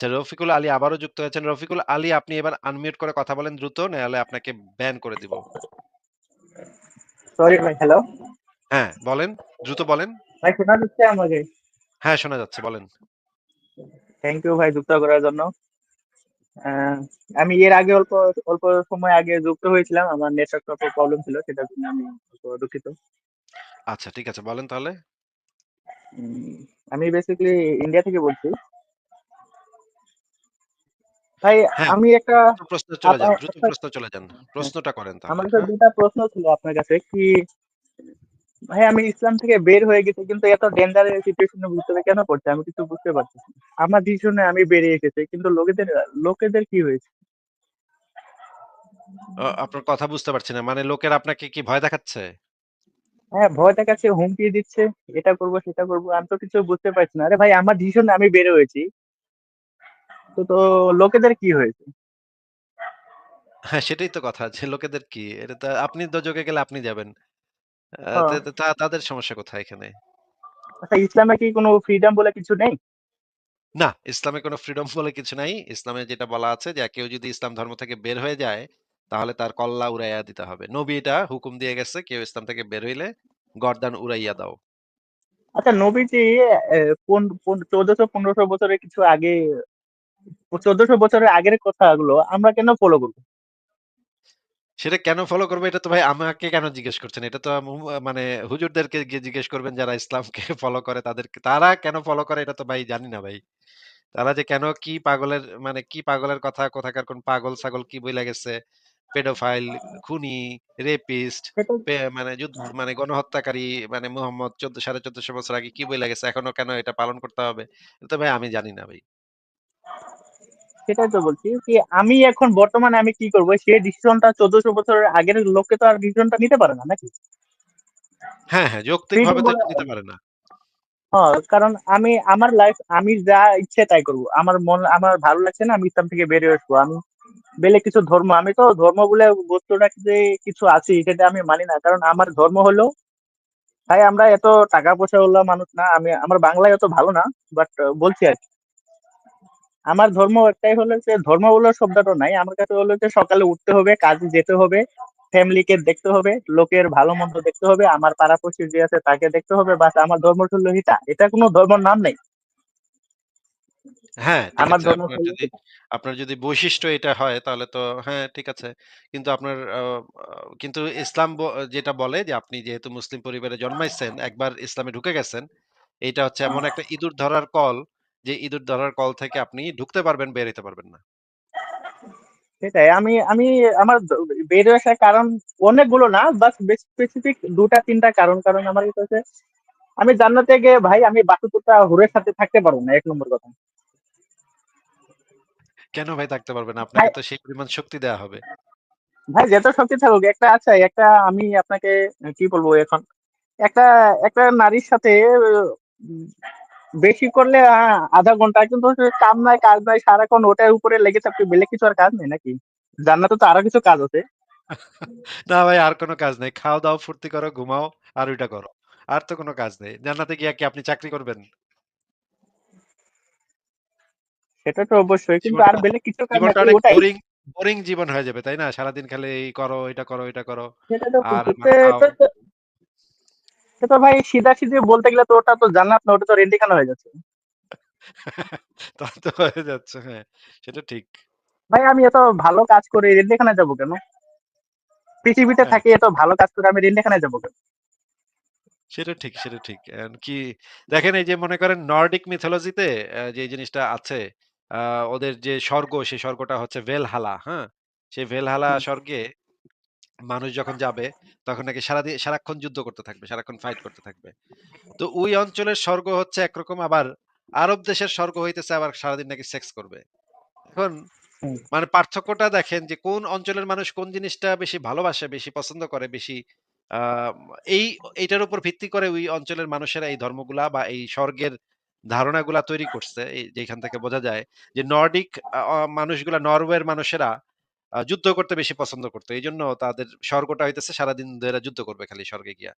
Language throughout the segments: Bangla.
আচ্ছা রফিকুল আলী আবারও যুক্ত হয়েছেন। রফিকুল আলী আপনি এবার আনমিউট করে কথা বলেন দ্রুত, নাহলে আপনাকে ব্যান করে দিব। সরি ভাই, হ্যালো? হ্যাঁ, বলেন। দ্রুত বলেন। ভাই শোনা যাচ্ছে আমাকে? হ্যাঁ, শোনা যাচ্ছে বলেন। থ্যাংক ইউ ভাই যুক্ত করার জন্য। আমি এর আগে অল্প, অল্প সময় আগে যুক্ত হয়েছিলাম। আমার নেটওয়ার্কটা একটু প্রবলেম ছিল। সেটার জন্য আমি দুঃখিত। আচ্ছা ঠিক আছে। বলেন তাহলে। আমি বেসিক্যালি ইন্ডিয়া থেকে বলছি। ভাই হ্যাঁ, আমি একটা প্রশ্নে চলে যান, দ্রুত প্রশ্নে চলে যান। প্রশ্নটা করেন তাহলে, আমার একটা হ্যাঁ? ২ টা প্রশ্ন ছিল আপনার কাছে। কি ভাই আমি ইসলাম থেকে বের হয়ে গেছি কিন্তু এত ডেঞ্জারাস সিচুয়েশন ভিতরে কেন পড়ছি? আমি কিছু বুঝতে পারতেছি না। আমার ডিসিশনে আমি বেরিয়ে এসেছি। কিন্তু লোকেদের লোকেদের কি হয়েছে? আপনার কথা বুঝতে পারছি না। মানে লোকের আপনাকে কি ভয় দেখাচ্ছে? হ্যাঁ, ভয় দেখাচ্ছে, হুমকি দিচ্ছে। এটা করব, সেটা করব। আমি তো কিছু বুঝতে পারছি না। আরে ভাই আমার ডিসিশনে আমি বের হয়েছি। তো, তো লোকেদের কি হয়েছে? হ্যাঁ, সেটাই তো কথা যে লোকেদের কি? এটা তো আপনি দোজখে গেলে আপনি যাবেন। আ তে ও। তা তাদের সমস্যা কোথায় এখানে? আচ্ছা ইসলামে কি কোন ফ্রিডম বলে কিছু নেই? না, ইসলামে কোন ফ্রিডম বলে কিছু নাই। ইসলামে যেটা বলা আছে যে কেউ যদি ইসলাম ধর্ম থেকে বের হয়ে যায়, তাহলে তার কল্লা উড়াইয়া দিতে হবে। নবী এটা হুকুম দিয়ে গেছে, কেউ ইসলাম থেকে বের হইলে গর্দান উড়াইয়া দাও। আচ্ছা নবীজি এ কোন, কোন ১৪০০-১৫০০ বছরের কিছু আগে ১৪০০ বছরের আগের কথাগুলো আমরা কেন ফলো করব? সেটা কেন ফলো করব এটা তো ভাই আমাকে কেন জিজ্ঞেস করছেন? এটা তো মানে হুজুরদেরকে গিয়ে জিজ্ঞেস করবেন যারা ইসলামকে ফলো করে তাদেরকে। তারা কেন ফলো করে এটা তো ভাই জানি না ভাই। তারা যে কেন কি পাগলের মানে কি পাগলের কথা কোথাকার কোন পাগল-ছাগল কি বইলা গেছে, পেডোফাইল, খুনি, রেপিস্ট, মানে যুদ হ্যাঁ, মানে গণহত্যাকারী মানে মুহাম্মদ ১৪ ১৪৫০ বছর আগে কি বইলা গেছে এখনও কেন এটা পালন করতে হবে? এটা তো ভাই আমি জানি না ভাই। সেটাই তো বলছি যে আমি এখন বর্তমানে আমি কি করব? সে ডিসিশনটা ১৪০০ বছরের আগের লোকে তো আর ডিসিশনটা নিতে পারে না নাকি? হ্যাঁ, হ্যাঁ, যৌক্তিকভাবে তো নিতে পারে না। হ্যাঁ, কারণ আমি আমার লাইফ আমি যা ইচ্ছে তাই করব। আমার মন আমার ভালো লাগছে না আমি ইসলাম থেকে বেরিয়ে আসব। আমি বেলে কিছু ধর্ম আমি তো ধর্ম বলে বস্তুটা যে কিছু আছে সেটা আমি মানি না। কারণ আমার ধর্ম হলো ভাই আমরা এত টাকা পয়সা ওয়ালা মানুষ না। আমি আমার বাংলায় অত ভালো না। বাট বলছি আরকি। আমার ধর্ম একটাই হলো যে ধর্ম বলে শব্দটা নাই। আমার কাছে হলো যে সকালে উঠতে হবে, কাজে যেতে হবে, ফ্যামিলিকে দেখতে হবে, লোকের ভালো-মন্দ দেখতে হবে, আমার পাড়া-পড়শি যে আছে তাকে দেখতে হবে। বাস আমার ধর্ম হলো হিতা এটা কোনো ধর্মের নাম নেই। হ্যাঁ, আমার। ধর্ম যদি আপনার যদি বৈশিষ্ট্য এটা হয় তাহলে তো হ্যাঁ, ঠিক আছে। কিন্তু আপনার কিন্তু ইসলাম যেটা বলে যে আপনি যেহেতু মুসলিম পরিবারে জন্মাইছেন, একবার ইসলামে ঢুকে গেছেন, এটা হচ্ছে এমন একটা ইঁদুর ধরার কল, যে ইঁদুর ধরার কল থেকে আপনি ঢুকতে পারবেন, বের হইতে পারবেন না। সেটাই। আমি আমি আমার দ বেরিয়ে আসার কারণ অনেকগুলো না। বাস স্পেসিফিক ২ টা ৩ টা কারণ। কারণ আমার কাছে আমি জান্নাতে গিয়ে ভাই আমি বাছুরটা হুরের সাথে থাকতে পারব না এক নম্বর কথা। কেন ভাই থাকতে পারবেন আপনাকে তো সেই পরিমাণ শক্তি দেয়া হবে। ভাই যত শক্তি থাকুক একটা আছে একটা আমি আপনাকে কি বলব এখন? একটা একটা নারীর সাথে বেশি করলে আ ০.৫ ঘণ্টা কিন্তু কাম নাই, কাজ নাই সারাক্ষণ ওটার উপরে লেগে থাকতে বেলে কিছু আর কাজ নেই নাকি? জান্নাতে তো আরও কিছু কাজ আছে। না ভাই আর কোন কাজ নেই খাও-দাও, ফুর্তি করো, ঘুমাও আর ওইটা করো। আর তো কোনো কাজ নেই। জান্নাতে গিয়া কি আপনি চাকরি করবেন? সেটা তো অবশ্যই। কিন্তু আর বেলে কিছু কাজ নাই ওটাই। বোরিং, বোরিং জীবন হয়ে যাবে, তাই না? সারাদিন খালি এই করো, এটা করো, এটা করো। আর বলছি। মার তে খাও। তো তো সে তো ভাই সিধাসিধি বলতে গেলে তো ওটা তো জান্নাত না ওটা তো রেন্ডিখানা হয়ে যাচ্ছে। তা তো হয়ে যাচ্ছে, হ্যাঁ, সেটা ঠিক। ভাই আমি এত ভালো কাজ করে যাব কেন? পৃথিবীতে হ্যাঁ। থাকি এত ভালো কাজ করে আমি রেন্ডিখানায় যাব কেন? সেটা ঠিক, সেটা ঠিক। কি দেখেন এই যে মনে করেন নর্ডিক মিথোলজি তে অ্যা যে জিনিসটা আছে, ওদের যে স্বর্গ সেই স্বর্গটা হচ্ছে ভেলহালা, হ্যাঁ? সেই ভেলহালা স্বর্গে মানুষ যখন যাবে তখন নাকি সারাদি সারাক্ষণ যুদ্ধ করতে থাকবে, সারাক্ষণ ফাইট করতে থাকবে। তো ওই অঞ্চলের স্বর্গ হচ্ছে একরকম আবার আরব দেশের স্বর্গ হইতেছে আবার সারাদিন নাকি সেক্স করবে। এখন মানে পার্থক্যটা দেখেন যে কোন অঞ্চলের মানুষ কোন জিনিসটা বেশি ভালোবাসে, বেশি পছন্দ করে, বেশি এই এইটার উপর ভিত্তি করে ওই অঞ্চলের মানুষেরা এই ধর্মগুলা বা এই স্বর্গের ধারণাগুলা তৈরি করছে। এই যেখান থেকে বোঝা যায় যে নর্ডিক মানুষগুলা নরওয়ের মানুষেরা যুদ্ধ করতে বেশি পছন্দ করতো এই জন্য তাদের স্বর্গটা হইতেছে সারাদিন ধরে যুদ্ধ করবে খালি স্বর্গে গিয়া।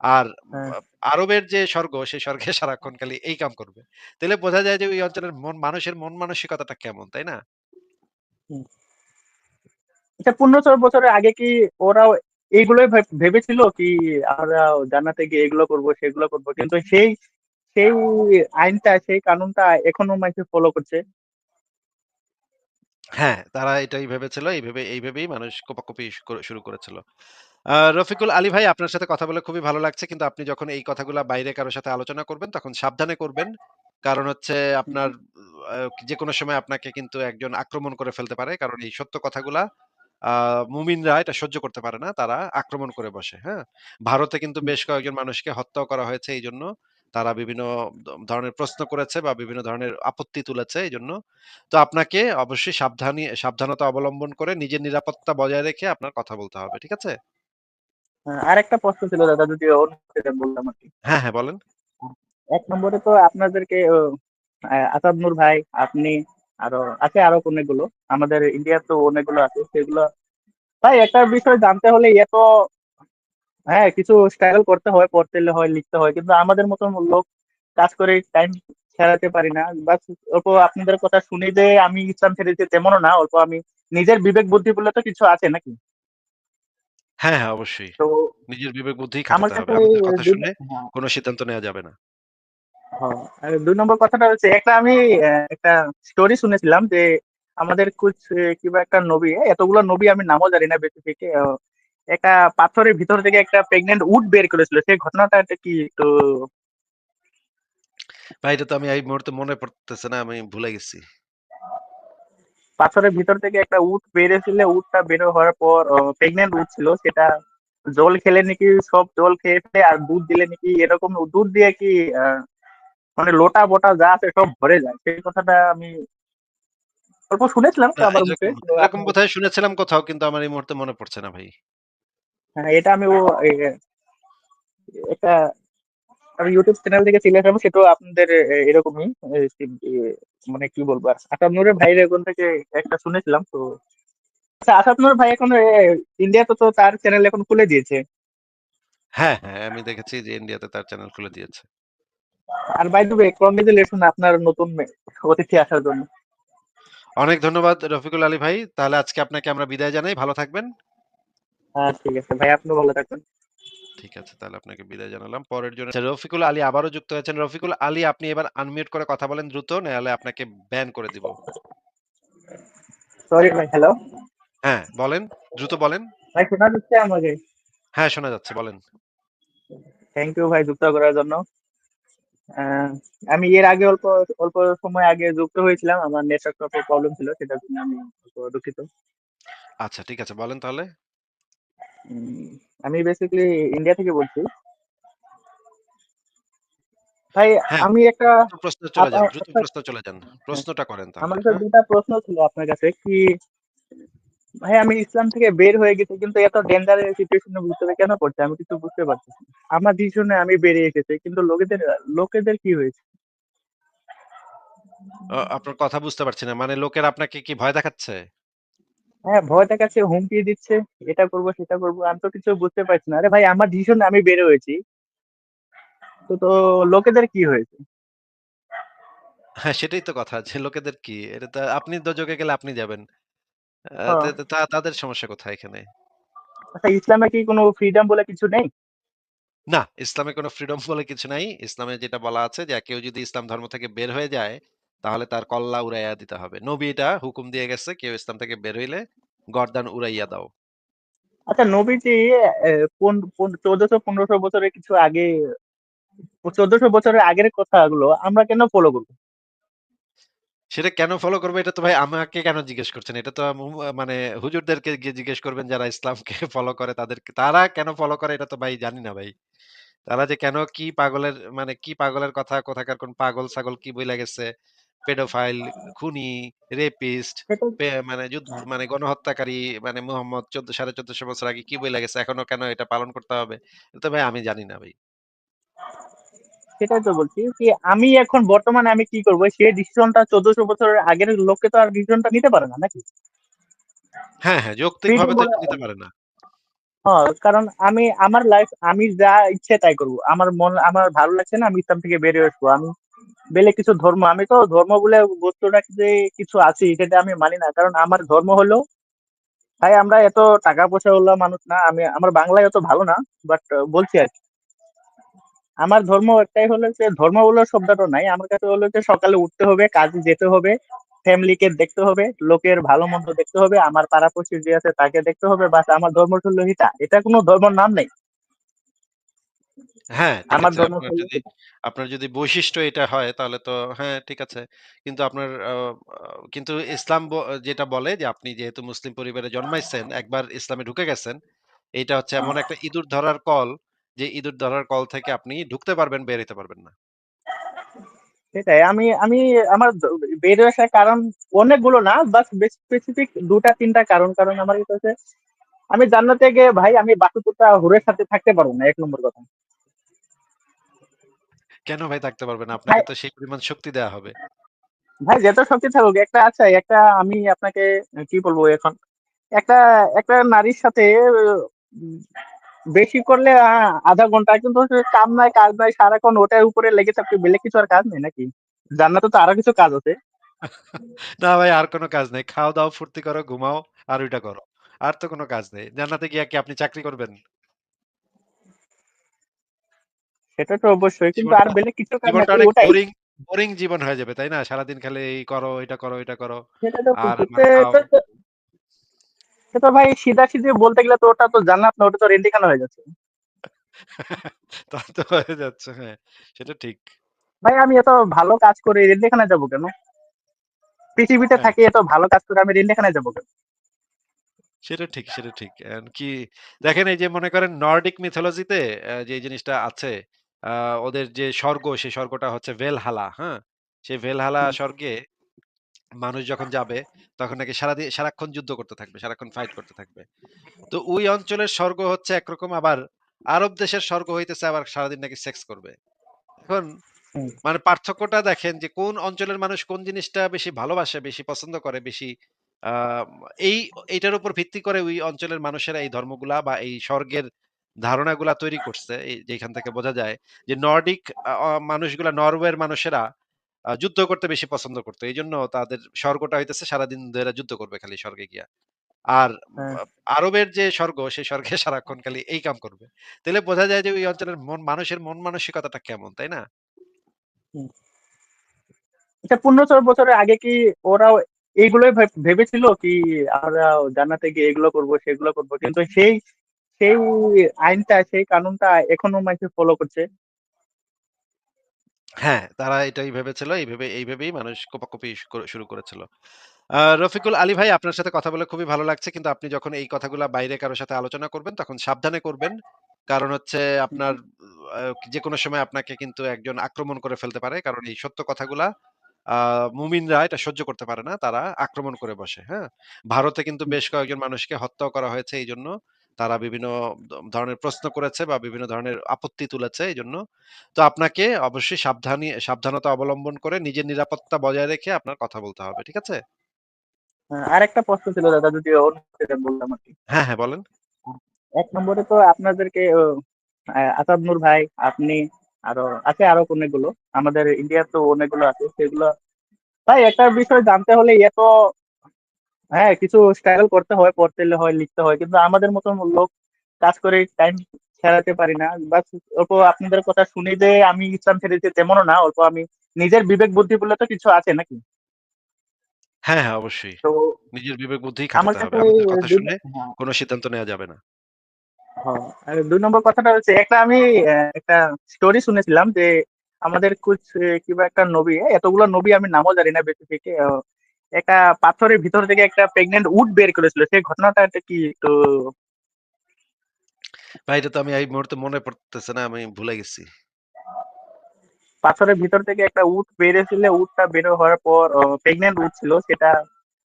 আর হ্যাঁ। আরবের যে স্বর্গ সেই স্বর্গে সারাক্ষণ খালি এই কাম করবে। তাইলে বোঝা যায় যে ওই অঞ্চলের মন মানুষের মন মানসিকতাটা কেমন, তাই না? হুম। আচ্ছা ১৫০০ বছরের আগে কি ওরাও এইগুলোই ভেব ভেবেছিল কি আমরা জান্নাতে গিয়ে এগুলো করব, সেগুলো করব। কিন্তু সেই সেই আইনটা, সেই কানুনটা এখনও মানুষে ফলো করছে। হ্যাঁ, তারা এটাই ভেবেছিল। এই ভেবে এই ভেবেই মানুষ কোপাকুপি শু করে শুরু করেছিল। আ রফিকুল আলী ভাই আপনার সাথে কথা বলে খুবই ভালো লাগছে। কিন্তু আপনি যখন এই কথাগুলা বাইরে কারও সাথে আলোচনা করবেন তখন সাবধানে করবেন। কারণ হচ্ছে আপনার আ যেকোনো সময় আপনাকে কিন্তু একজন আক্রমণ করে ফেলতে পারে। কারণ এই সত্য কথাগুলা আ মুমিনরা এটা সহ্য করতে পারে না। তারা আক্রমণ করে বসে, হ্যাঁ? ভারতে কিন্তু বেশ কয়েকজন মানুষকে হত্যাও করা হয়েছে এই এইজন্য। তারা বিভিন্ন ধরনের প্রশ্ন করেছে বা বিভিন্ন ধরনের আপত্তি তুলেছে এই জন্য তো আপনাকে অবশ্যই সাবধানী সাবধানতা অবলম্বন করে নিজের নিরাপত্তা বজায় রেখে আপনার কথা বলতে হবে। ঠিক আছে? হ্যাঁ, আরেকটা প্রশ্ন ছিল দাদা যদি বললাম আরকি। হ্যাঁ, হ্যাঁ বলেন। ১ নম্বরে তো আপনাদেরকে আসাদ নূর ভাই, আপনি আরও আছে আরও অনেকগুলো। আমাদের ইন্ডিয়ার তো অনেকগুলো আছে। সেগুলো ভাই একটা বিষয় জানতে হলে এত হ্যাঁ, কিছু স্ট্রাগল করতে হয়, পড়তে হয়, লিখতে হয়। কিন্তু আমাদের মতন লোক কাজ করে টাইম ছাড়াতে পারি না। বাস অল্প আপনাদের কথা শুনি যে আমি ইসলাম ছেড়েছি তেমনও না। অল্প আমি নিজের বিবেক বুদ্ধি বলে তো কিছু আছে নাকি? হ্যাঁ, হ্যাঁ অবশ্যই। তো নিজের বিবেক বুদ্ধিই আমার। কাছে কথা শুনে হ্যাঁ, কোন সিদ্ধান্ত নেওয়া যাবে না। হ্যাঁ। আর ২ নম্বর কথাটা হচ্ছে একটা আমি একটা স্টোরি শুনেছিলাম যে আমাদের কুছ কিবা একটা নবী, এতগুলো নবী আমি নামও জানি না বেসিফিক অ একটা পাথরের ভিতর থেকে একটা প্রেগন্যান্ট উট বের করেছিল। সেই ঘটনাটা কি একটু ভাই এটা তো আমি এই মুহূর্তে মনে পড়তেছে না। আমি ভুলে গেছি। পাথরের ভিতর থেকে একটা উট বেরিয়েছিল। উটটা বের হওয়ার পর অ প্রেগন্যান্ট উট ছিল। সেটা জল খেলে নাকি সব জল খেয়ে ফেলে আর দুধ দিলে নাকি এরকম দুধ দিয়ে কি মানে লোটা-বোটা যা আছে সব ভরে যায়। সেই কথাটা আমি অল্প শুনেছিলাম। এরকম বোধহয় শুনেছিলাম কোথাও কিন্তু আমার এই মুহূর্তে মনে পড়ছে না ভাই। হ্যাঁ, এটা আমি ও একটা আমি YouTube চ্যানেল থেকে সিলেক্ট হবে সেটাও আপনাদের এরকমই মানে কি বলব আর আসাদ নূরের ভাইয়ের এখান থেকে একটা শুনেছিলাম তো আচ্ছা আসাদ নূর ভাই এখন ইন্ডিয়াতে তো তার চ্যানেল এখন খুলে দিয়েছে। হ্যাঁ, হ্যাঁ আমি দেখেছি যে ইন্ডিয়াতে তার চ্যানেল খুলে দিয়েছে। আর বাই দ্য ওয়ে কংগ্রেচুলেশন আপনার নতুন অতিথি আসার জন্য। অনেক ধন্যবাদ রফিকুল আলী ভাই। তাহলে আজকে আপনাকে আমরা বিদায় জানাই। ভালো থাকবেন। হ্যাঁ, ঠিক আছে। ভাই ভালো থাকবেন। ঠিক আছে তাহলে আপনাকে বিদায় জানালাম। পরের জন্য আচ্ছা রফিকুল আলী আবারও যুক্ত হয়েছেন। রফিকুল আলী আপনি এবার আনমিউট করে কথা বলেন দ্রুত, নাহলে আপনাকে ব্যান করে দিব। সরি ভাই, হ্যালো? হ্যাঁ, বলেন। দ্রুত বলেন। ভাই শোনা যাচ্ছে আমাকে? হ্যাঁ, শোনা যাচ্ছে বলেন। থ্যাংক ইউ ভাই যুক্ত করার জন্য। আমি এর আগে অল্প অল্প সময় আগে যুক্ত হয়েছিলাম। আমার নেটওয়ার্ক প্রবলেম ছিল। সেটার জন্য আমি দুঃখিত। আচ্ছা ঠিক আছে বলেন তাহলে। আমি বেসিক্যালি ইন্ডিয়া থেকে বলছি। ভাই হ্যাঁ, আমি একটা প্রশ্নে চলে যান, দ্রুত প্রশ্নে চলে যান। প্রশ্নটা করেন তাহলে, আমার কাছে হ্যাঁ? ২ টা প্রশ্ন ছিল আপনার কাছে কি ভাই আমি ইসলাম থেকে বের হয়ে গেছি কিন্তু এত ডেঞ্জারাস সিচুয়েশন ভিতরে কেন পড়ছি? আমি কিছু বুঝতে পারছি না। আমার ডিসিশনে আমি বেরিয়ে এসেছি। কিন্তু লোকেদের লোকেদের কি হয়েছে? আপনার কথা বুঝতে পারছি না। মানে লোকের আপনাকে কি ভয় দেখাচ্ছে? হ্যাঁ, ভয় দেখাচ্ছে, হুমকি দিচ্ছে। এটা করব, সেটা করব। আমি তো কিছু বুঝতে পারছি না। আরে ভাই আমার ডিসিশনে আমি বের হয়েছি। তো, তো লোকেদের কি হয়েছে? হ্যাঁ, সেটাই তো কথা যে লোকেদের কি? এটা তো আপনি দোজখে গেলে আপনি যাবেন। আ হ তে তে তা তাদের সমস্যা কোথায় এখানে? আচ্ছা ইসলামে কি কোনো ফ্রিডম বলে কিছু নেই? না, ইসলামে কোনো ফ্রিডম বলে কিছু নাই। ইসলামে যেটা বলা আছে যে কেউ যদি ইসলাম ধর্ম থেকে বের হয়ে যায়, তাহলে তার কল্লা উড়াইয়া দিতে হবে। নবী এটা হুকুম দিয়ে গেছে, কেউ ইসলাম থেকে বের হইলে গর্দান উড়াইয়া দাও। আচ্ছা নবীজি কোন ১৪০০-১৫০০ বছরের কিছু আগে ১৪০০ বছরের আগের কথাগুলো আমরা কেন ফলো করব? সেটা কেন ফলো করব এটা তো ভাই আমাকে কেন জিজ্ঞেস করছেন? এটা তো মানে হুজুরদেরকে গিয়ে জিজ্ঞেস করবেন যারা ইসলামকে ফলো করে তাদেরকে। তারা কেন ফলো করে এটা তো ভাই জানি না ভাই। তারা যে কেন কি পাগলের মানে কি পাগলের কথা কোথাকার কোন পাগল-ছাগল কি বইলা গেছে, পেডোফাইল, খুনি, রেপিস্ট, মানে যুদ হ্যাঁ, মানে গণহত্যাকারী মানে মুহাম্মদ ১৪ ১৪৫০ বছর আগে কি বইলা গেছে এখনও কেন এটা পালন করতে হবে? তো ভাই আমি জানি না ভাই। সেটাই তো বলছি যে আমি এখন বর্তমানে আমি কি করব? সেই ডিসিশনটা ১৪০০ বছরের আগের লোকে তো আর ডিসিশনটা নিতে পারে না নাকি? হ্যাঁ, হ্যাঁ, যৌক্তিকভাবে তো নিতে পারে না। হ্যাঁ, কারণ আমি আমার লাইফ আমি যা ইচ্ছে তাই করব। আমার মন আমার ভালো লাগছে না আমি ইসলাম থেকে বেরিয়ে আসব। আমি বেলে কিছু ধর্ম আমি তো ধর্ম বলে বস্তুটা যে কিছু আছি সেটা আমি মানি না। কারণ আমার ধর্ম হলো ভাই আমরা এত টাকা পয়সা ওয়ালা মানুষ না। আমি আমার বাংলায় এত ভালো না। বাট বলছি আরকি। আমার ধর্ম একটাই হলো যে ধর্ম বলে শব্দটা নাই। আমার কাছে হলো যে সকালে উঠতে হবে, কাজে যেতে হবে, ফ্যামিলিকে দেখতে হবে, লোকের ভালো-মন্দ দেখতে হবে, আমার পাড়া-পড়শি যে আছে তাকে দেখতে হবে। বাস আমার ধর্মটা হলো এটা। এটা কোনো ধর্মের নাম নেই। হ্যাঁ, ঠিক আমার আছে। ধর্ম আপনার যদি আপনার যদি বৈশিষ্ট্য এটা হয় তাহলে তো হ্যাঁ, ঠিক আছে। কিন্তু আপনার কিন্তু ইসলাম ব যেটা বলে যে আপনি যেহেতু মুসলিম পরিবারে জন্মাইছেন, একবার ইসলামে ঢুকে গেছেন, এইটা হচ্ছে এমন একটা ইঁদুর ধরার কল, যে ইঁদুর ধরার কল থেকে আপনি ঢুকতে পারবেন, বের হইতে পারবেন না। সেটাই। আমি আমি আমার দ বের আসার কারণ অনেকগুলো না। বাস স্পেসিফিক ২ টা ৩ টা কারণ। কারণ আমার কাছে আমি জান্নাতে গিয়ে ভাই আমি বাছুরটা হুরের সাথে থাকতে পারব না এক নম্বর কথা। কেন ভাই থাকতে পারবেন না? আপনাকে তো সেই পরিমাণ শক্তি দেয়া হবে। ভাই যত শক্তি থাকুক একটা আছে একটা আমি আপনাকে কি বলব এখন? একটা একটা নারীর সাথে বেশি করলে আ ০.৫ ঘণ্টা কিন্তু কাম নাই, কাজ নাই সারাক্ষণ ওটার উপরে লেগে থাকতে বেলেগ কিছু আর কাজ নেই নাকি? জান্নাতে তো আরও কিছু কাজ আছে। না ভাই আর কোনো কাজ নেই। খাও-দাও, ফুর্তি করো, ঘুমাও আর ওইটা করো। আর তো কোনো কাজ নেই। জান্নাতে গিয়া কি আপনি চাকরি করবেন? সেটা তো অবশ্যই। কিন্তু আর বেলেগ কিছু কাজ অনেক ওটাই। বোরিং, জীবন হয়ে যাবে, তাই না? সারাদিন খালি এই করো, এটা করো, এটা করো। সেটা আর করতে খাও। তো তো সে তো ভাই সিধা-সিধি বলতে গেলে তো ওটা তো জান্নাত না, ওটা তো রেন্ডিখানা হয়ে যাচ্ছে। তা তো হয়ে যাচ্ছে, হ্যাঁ, সেটা ঠিক। ভাই আমি এত ভালো কাজ করে রেন্ডিখানায় যাব কেন? পৃথিবীতে হ্যাঁ। থাকি এত ভালো কাজ করে আমি রেন্ডিখানায় যাব কেন? সেটা ঠিক, সেটা ঠিক। কি দেখেন এই যে মনে করেন নর্ডিক মিথোলজি তে অ্যা যে জিনিসটা আছে, আ ওদের যে স্বর্গ সেই স্বর্গটা হচ্ছে ভেলহালা, হ্যাঁ? সেই ভেলহালা হুম, স্বর্গে মানুষ যখন যাবে তখন নাকি সারাদি সারাক্ষণ যুদ্ধ করতে থাকবে, সারাক্ষণ ফাইট করতে থাকবে। তো ওই অঞ্চলের স্বর্গ হচ্ছে একরকম আবার আরব দেশের স্বর্গ হইতেছে আবার সারাদিন নাকি সেক্স করবে। এখন হুম, মানে পার্থক্যটা দেখেন যে কোন অঞ্চলের মানুষ কোন জিনিসটা বেশি ভালোবাসে, বেশি পছন্দ করে, বেশি আ এই এইটার উপর ভিত্তি করে ওই অঞ্চলের মানুষেরা এই ধর্মগুলা বা এই স্বর্গের ধারণাগুলা তৈরি করছে। যেখান থেকে বোঝা যায় যে নর্ডিক মানুষগুলা নরওয়ের মানুষেরা যুদ্ধ করতে বেশি পছন্দ করত। এইজন্য তাদের স্বর্গটা হইতেছে সারাদিন ধইরা যুদ্ধ করবে খালি স্বর্গে গিয়া। আর হ্যাঁ, আরবের যে স্বর্গ, সেই স্বর্গে সারাক্ষণ খালি এই কাম করবে। তাইলে বোঝা যায় যে ওই অঞ্চলের মন মানুষের মন মানসিকতাটা কেমন, তাই না? হুম। আচ্ছা ১৫০০ বছরের আগে কি ওরাও এইগুলোই ভেবেছিল কি আমরা জান্নাতে গিয়ে এগুলো করব, সেগুলো করব। কিন্তু সেই সেই আইনটা, সেই কানুনটা এখনও মানুষে ফলো করছে। হ্যাঁ, তারা এটাই ভেবেছিল। এই ভেবে এই ভেবেই মানুষ কোপাকুপি শুরু করেছিল। রফিকুল আলী ভাই আপনার সাথে কথা বলে খুবই ভালো লাগছে। কিন্তু আপনি যখন এই কথাগুলা বাইরে কারও সাথে আলোচনা করবেন তখন সাবধানে করবেন। কারণ হচ্ছে আপনার আ যেকোনো সময় আপনাকে কিন্তু একজন আক্রমণ করে ফেলতে পারে। কারণ এই সত্য কথাগুলা মুমিনরা এটা সহ্য করতে পারে না। তারা আক্রমণ করে বসে, হ্যাঁ? ভারতে কিন্তু বেশ কয়েকজন মানুষকে হত্যাও করা হয়েছে এইজন্য। তারা বিভিন্ন ধরনের প্রশ্ন করেছে বা বিভিন্ন ধরনের আপত্তি তুলেছে এই জন্য তো আপনাকে অবশ্যই সাবধানী সাবধানতা অবলম্বন করে নিজের নিরাপত্তা বজায় রেখে আপনার কথা বলতে হবে। ঠিক আছে? হ্যাঁ, আরেকটা প্রশ্ন ছিল দাদা যদি দেন বলতাম আরকি। হ্যাঁ, হ্যাঁ বলেন। ১ নম্বরে তো আপনাদেরকে আসাদ নূর ভাই, আপনি আরও আছে আরও অনেকগুলো। আমাদের ইন্ডিয়ার তো অনেকগুলো আছে। সেগুলো ভাই একটা বিষয় জানতে হলে এত হ্যাঁ, কিছু স্ট্রাগল করতে হয়, পড়তে হয়, লিখতে হয়। কিন্তু আমাদের মতন লোক কাজ করে টাইম ছাড়াতে পারি না। বা অল্প আপনাদের কথা শুনে যে আমি ইসলাম ছেড়েছি তেমনও না। অল্প আমি নিজের বিবেক বুদ্ধি বলে তো কিছু আছে নাকি? হ্যাঁ, হ্যাঁ অবশ্যই। নিজের বিবেক আমার খাটাতে হবে। আমাদের কথা শুনে হ্যাঁ, কোন সিদ্ধান্ত নেওয়া যাবে না। হ্যাঁ। ২ নম্বর কথাটা হচ্ছে একটা আমি একটা স্টোরি শুনেছিলাম যে আমাদের কুছ এ কিবা একটা নবী, এতগুলো নবী আমি নামও জানি না বেসিফিক আ একটা পাথরের ভিতর থেকে একটা প্রেগন্যান্ট উট বের করেছিল। সেই ঘটনাটা কি একটু ভাই এটা তো আমি এই মুহূর্তে মনে পড়তেছে না। আমি ভুলে গেছি। পাথরের ভিতর থেকে একটা উট বেরিয়েছিল। উটটা বের হওয়ার পর অ প্রেগন্যান্ট উট ছিল। সেটা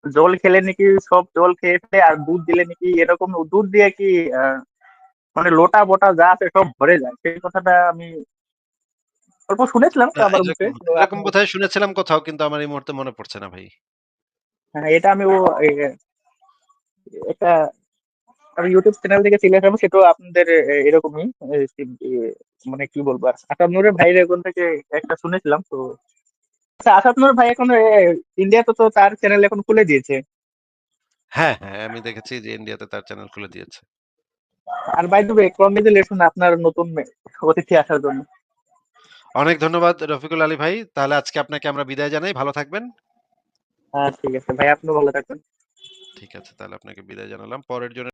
জল খেলে নাকি সব জল খেয়ে ফেলে আর দুধ দিলে নাকি এরকম দুধ দিয়ে কি মানে লোটা-বোটা যা আছে সব ভরে যায়। সেই কথাটা আমি অল্প শুনেছিলাম না কারোর মুখে। এরকম তো বোধহয় শুনেছিলাম কোথাও কিন্তু আমার এই মুহূর্তে মনে পড়ছে না ভাই। হ্যাঁ, এটা আমি ও একটা আমি ইউটিউব চ্যানেল থেকে সিলেক্ট হব সেটাও আপনাদের এরকমই মানে কি বলব আর আসাদনুরের ভাইয়ের এখন থেকে একটা শুনেছিলাম তো আচ্ছা আসাদনুর ভাই এখন ইন্ডিয়াতে তো তার চ্যানেল এখন খুলে দিয়েছে হ্যাঁ, হ্যাঁ, আমি দেখেছি যে ইন্ডিয়াতে তার চ্যানেল খুলে দিয়েছে। আর বাই দ্য ওয়ে কংগ্রেচুলেশন আপনার নতুন অতিথি আসার জন্য অনেক ধন্যবাদ রফিকুল আলী ভাই। তাহলে আজকে আপনাকে আমরা বিদায় জানাই। ভালো থাকবেন। হ্যাঁ ঠিক আছে ভাই আপনিও ভালো থাকবেন ঠিক আছে, তাহলে আপনাকে বিদায় জানালাম। পরের জনের